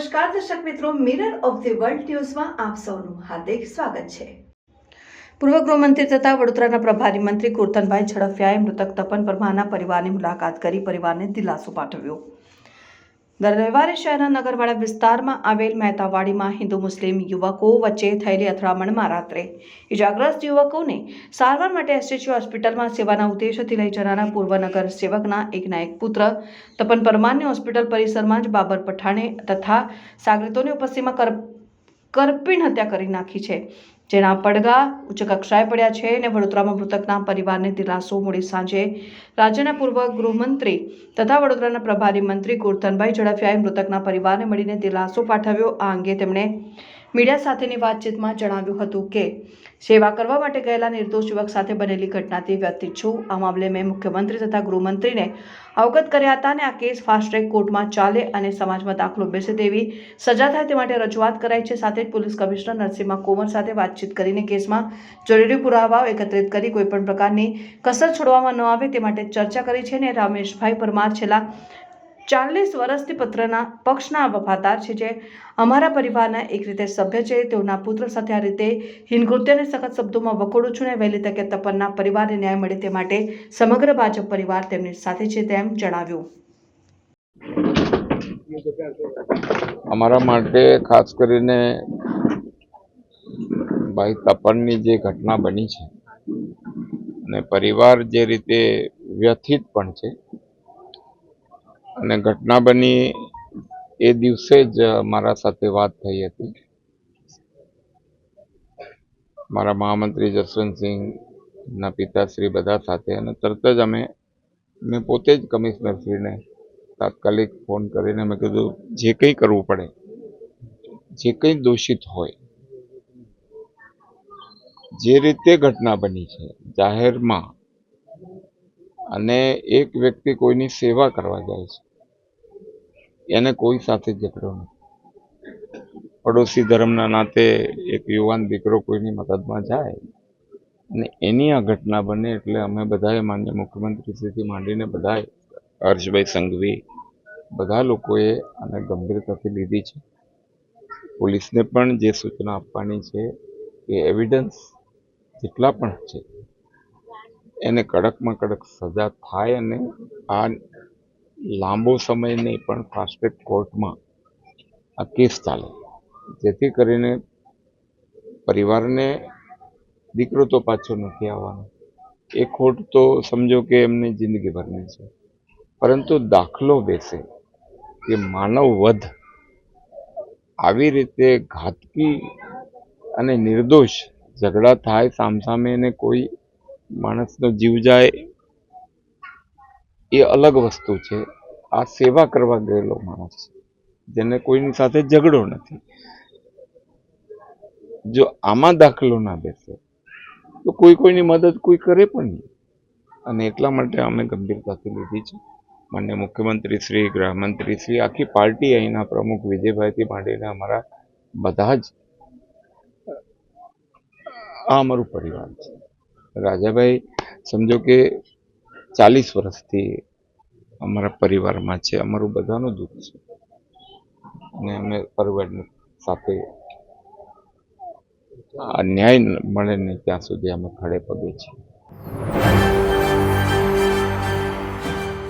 નમસ્કાર, દર્શક મિત્રો મિરર ઓફ ધી વર્લ્ડ ન્યૂઝમાં આપ સૌનું હાર્દિક સ્વાગત છે. પૂર્વ ગૃહમંત્રી તથા વડોદરાના પ્રભારી મંત્રી કુર્તનભાઈ ઝડફિયાએ મૃતક તપન પરમારના પરિવારની મુલાકાત કરી પરિવારને દિલાસો પાઠવ્યો. દર રવિવારે શહેરના નગરવાડા વિસ્તારમાં આવેલ મહેતાવાડીમાં હિન્દુ મુસ્લિમ યુવકો વચ્ચે થયેલી અથડામણમાં રાત્રે ઇજાગ્રસ્ત યુવકોને સારવાર માટે એસએચયુ હોસ્પિટલમાં સેવાના ઉદ્દેશથી લઈ જનારા પૂર્વ નગર સેવકના એક નાયક પુત્ર, તપન પરમારને હોસ્પિટલ પરિસરમાં જ બાબર પઠાણે તથા સાગરીતોની ઉપસ્થિતિમાં કરપીણ હત્યા કરી નાખી છે. જેના પડઘા ઉચ્ચ કક્ષાએ પડ્યા છે અને વડોદરામાં મૃતકના પરિવારને દિલાસો મોડી સાંજે રાજ્યના પૂર્વ ગૃહમંત્રી તથા વડોદરાના પ્રભારી મંત્રી કુરતનભાઈ ઝડફિયાએ મૃતકના પરિવારને મળીને દિલાસો પાઠવ્યો. આ અંગે તેમણે મીડિયા સાથેની વાતચીતમાં જણાવ્યું હતું કે, સેવા કરવા માટે ગયેલા નિર્દોષ યુવક સાથે બનેલી ઘટનાથી વ્યક્તિ છું. આ મામલે મેં મુખ્યમંત્રી તથા ગૃહમંત્રીને અવગત કર્યા હતા અને આ કેસ ફાસ્ટ ટ્રેક કોર્ટમાં ચાલે અને સમાજમાં દાખલો બેસે તેવી સજા થાય તે માટે રજૂઆત કરાઈ છે. સાથે જ પોલીસ કમિશનર નરસિંહમાં કોમર સાથે વાતચીત કરીને કેસમાં જરૂરી પુરાવાઓ એકત્રિત કરી કોઈપણ પ્રકારની કસર છોડવામાં ન આવે તે માટે ચર્ચા કરી છે અને રામેશભાઈ પરમાર છેલ્લા ચાલીસ વર્ષથી પત્રના પક્ષના વફાદાર છે જે અમારા પરિવારના એક રીતે સભ્ય છે. તેઓના પુત્ર સાથે આ રીતે હિનકૃત્યને સખત શબ્દોમાં વખોડું છું ને વહેલી તકે તપનના પરિવારને ન્યાય મળે તે માટે સમગ્ર ભાજપ પરિવાર તેમની સાથે છે તેમ જણાવ્યું. અમારા માટે ખાસ કરીને ભાઈ તપનની જે ઘટના બની છે અને પરિવાર જે રીતે વ્યથિત પણ છે અને ઘટના બની એ દિવસે જ મારા સાથે વાત થઈ હતી. મારા મહામંત્રી જસવંતસિંહના પિતાશ્રી બધા સાથે અને તરત જ અમે, મેં પોતે જ કમિશનરશ્રીને તાત્કાલિક ફોન કરીને મેં કીધું, જે કંઈ કરવું પડે, જે કંઈ દોષિત હોય, જે રીતે ઘટના બની છે, જાહેરમાં અને એક વ્યક્તિ કોઈની સેવા કરવા જાય છે, એને કોઈ સાથે ઝઘડો નથી. પડોશી ધર્મના નાતે એક યુવાન દીકરો કોઈની મદદમાં જાય અને એની આ ઘટના બને એટલે અમે બધાએ માન્ય મુખ્યમંત્રીશ્રીથી માંડીને બધાએ, હર્ષભાઈ સંઘવી, બધા લોકોએ આને ગંભીરતાથી લીધી છે. પોલીસને પણ જે સૂચના આપવાની છે એ એવિડન્સ જેટલા પણ છે એને કડકમાં કડક સજા થાય અને આ લાંબો સમય નહીં પણ ફાસ્ટ કોર્ટમાં આ કેસ ચાલે. જેથી કરીને પરિવારને દીકરો તો પાછો નથી આવવાનો. એ ખોટ તો સમજો કે એમની જિંદગીભરની છે. પરંતુ દાખલો બેસે કે માનવ વધ આવી રીતે ઘાતકી અને નિર્દોષ ઝઘડા થાય સામસામે એને કોઈ માણસનો જીવ જાય એ અલગ વસ્તુ છે. આ સેવા કરવા ગયેલો માણસ છે, જેને કોઈની સાથે ઝઘડો નથી. જો આમાં દાખલો ના બેસે, તો કોઈ કોઈની મદદ કોઈ કરે પણ નહીં. અને એટલા માટે અમે ગંભીરતાથી લીધી છે. માન્ય મુખ્યમંત્રી શ્રી, ગૃહમંત્રી શ્રી, આખી પાર્ટી અહીંના પ્રમુખ વિજયભાઈથી માંડીને અમારા બધા જ આ અમારું પરિવાર છે. રાજાભાઈ, સમજો કે ચાલીસ વર્ષથી અમારા પરિવારમાં છે. અમારું બધાનું દુઃખ છે. અને અમે પરિવારની સાથે આ ન્યાય મળે ને ત્યાં સુધી અમે ખડે પગે છીએ.